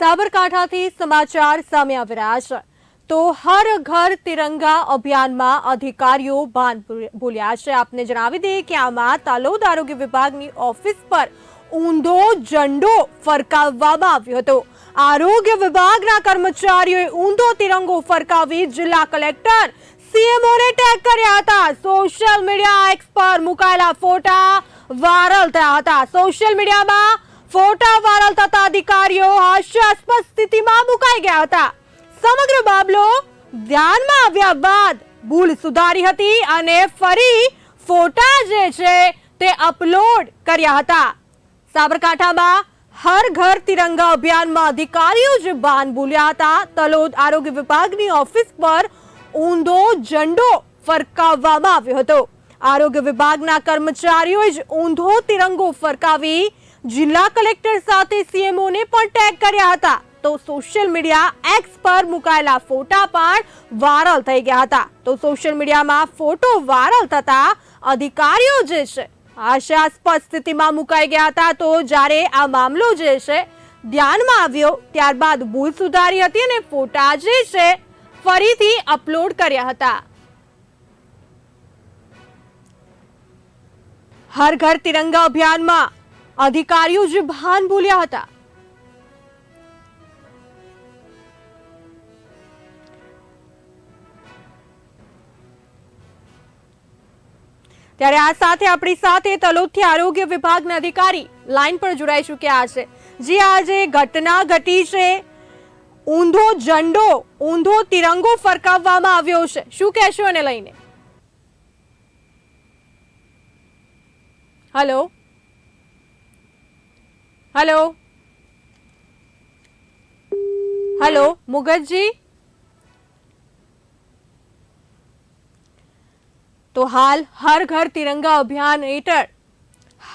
સાબરકાંઠાથી સમાચાર સામે આવી રહ્યા છે. તો હર ઘર તિરંગા અભિયાનમાં અધિકારીઓ ભાન ભૂલ્યા છે. આપને જણાવી દઈએ કે આમાં તાલોદ આરોગ્ય વિભાગની ઓફિસ પર ઊંધો ઝંડો ફરકાવવામાં આવ્યો હતો. આરોગ્ય વિભાગના કર્મચારીઓએ ઊંધો તિરંગો ફરકાવી જિલ્લા કલેક્ટર સીએમઓને ટેગ કર્યા હતા. સોશિયલ મીડિયા એક્સ પર મુકાયેલા ફોટા વાયરલ થયા હતા. સોશિયલ મીડિયામાં ફોટા અધિકારીઓ હાસ્યાસ્પદ સ્થિતિમાં મુકાઈ ગયા હતા. સમગ્ર મામલો ધ્યાનમાં આવ્યા બાદ ભૂલ સુધારી હતી અને ફરી ફોટા જે છે તે અપલોડ કર્યા હતા. સાબરકાંઠામાં હર ઘર તિરંગા અભિયાનમાં અધિકારીઓ જે બાન ભૂલ્યા હતા. તલોદ આરોગ્ય વિભાગની ઓફિસ પર ઊંધો ઝંડો ફરકાવવામાં આવ્યો હતો. આરોગ્ય વિભાગના કર્મચારીઓએ જ ઊંધો તિરંગો ફરકાવી જિલ્લા કલેક્ટર સાથે સીએમઓને પણ ટેગ કર્યા હતા. તો સોશિયલ મીડિયા એક્સ પર મુકાયેલા ફોટા પણ વાયરલ થઈ ગયા હતા. તો સોશિયલ મીડિયામાં ફોટો વાયરલ થતા અધિકારીઓ જે છે આશાસ્પદ સ્થિતિમાં મુકાઈ ગયા હતા. તો જ્યારે આ મામલો જે છે, ધ્યાનમાં આવ્યો, ત્યારબાદ ભૂલ સુધારી હતી અને ફોટા જે છે, ફરીથી અપલોડ કર્યા હતા. હર ઘર તિરંગા અભિયાનમાં અધિકારીઓ જે ભાન ભૂલ્યા હતા. ત્યારે આ સાથે આપણી સાથે તલોદથી આરોગ્ય વિભાગના અધિકારી લાઈન પર જોડાઈ ચૂક્યા છે. જે આજે ઘટના ઘટી છે. ઊંધો ઝંડો, ઊંધો તિરંગો ફરકાવવામાં આવ્યો છે. શું કહેશો એને લઈને? હલો? હલો. હલો, મુગતજી? તો હાલ હર ઘર તિરંગા અભિયાન હેઠળ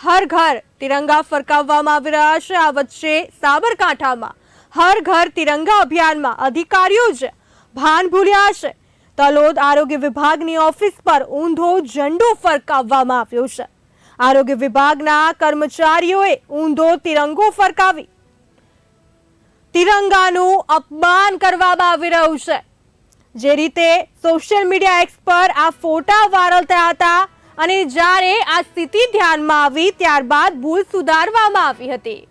હર ઘર તિરંગા ફરકાવવામાં આવી રહ્યા છે. આ વચ્ચે સાબરકાંઠામાં હર ઘર તિરંગા અભિયાનમાં અધિકારીઓ જ ભાન ભૂલ્યા છે. તલોદ આરોગ્ય વિભાગની ઓફિસ પર ઊંધો ઝંડો ફરકાવવામાં આવ્યો છે. આરોગ્ય વિભાગના કર્મચારીઓએ ઊંધો તિરંગો ફરકાવી. તિરંગાનું અપમાન કરવામાં આવી રહ્યું છે. જે રીતે સોશિયલ મીડિયા એક્સ પર આ ફોટા વાયરલ થયા હતા અને જ્યારે આ સ્થિતિ ધ્યાનમાં આવી ત્યારબાદ ભૂલ સુધારવામાં આવી હતી.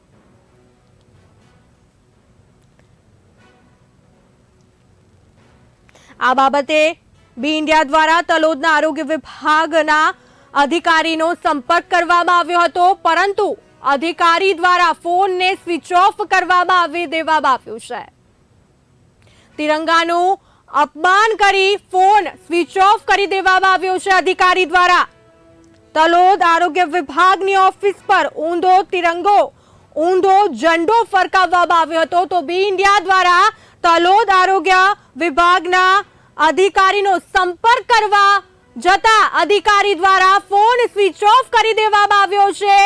આ બાબતે બી ઇન્ડિયા દ્વારા તલોદના આરોગ્ય વિભાગના અધિકારીનો સંપર્ક કરવામાં આવ્યો હતો, પરંતુ અધિકારી દ્વારા ફોનને સ્વિચ ઓફ કરવામાં આવી દેવામાં આવ્યું છે. તિરંગાનું અપમાન કરી ફોન સ્વિચ ઓફ કરી દેવામાં આવ્યો છે અધિકારી દ્વારા. તલોદ આરોગ્ય વિભાગની ઓફિસ પર ઊંધો તિરંગો, ઊંધો ઝંડો ફરકાવવામાં આવ્યો હતો. તો બી ઇન્ડિયા દ્વારા તલોદ આરોગ્ય વિભાગના અધિકારીનો સંપર્ક કરવા જતા અધિકારી દ્વારા ફોન સ્વિચ ઓફ કરી દેવામાં આવ્યો છે.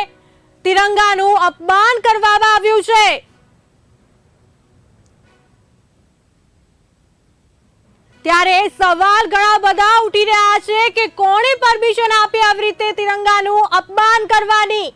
તિરંગાનું અપમાન કરવામાં આવ્યું છે. ત્યારે સવાલ ઘણા બધા ઉઠી રહ્યા છે કે કોણે પરમિશન આપી આવી રીતે તિરંગાનું અપમાન કરવાની?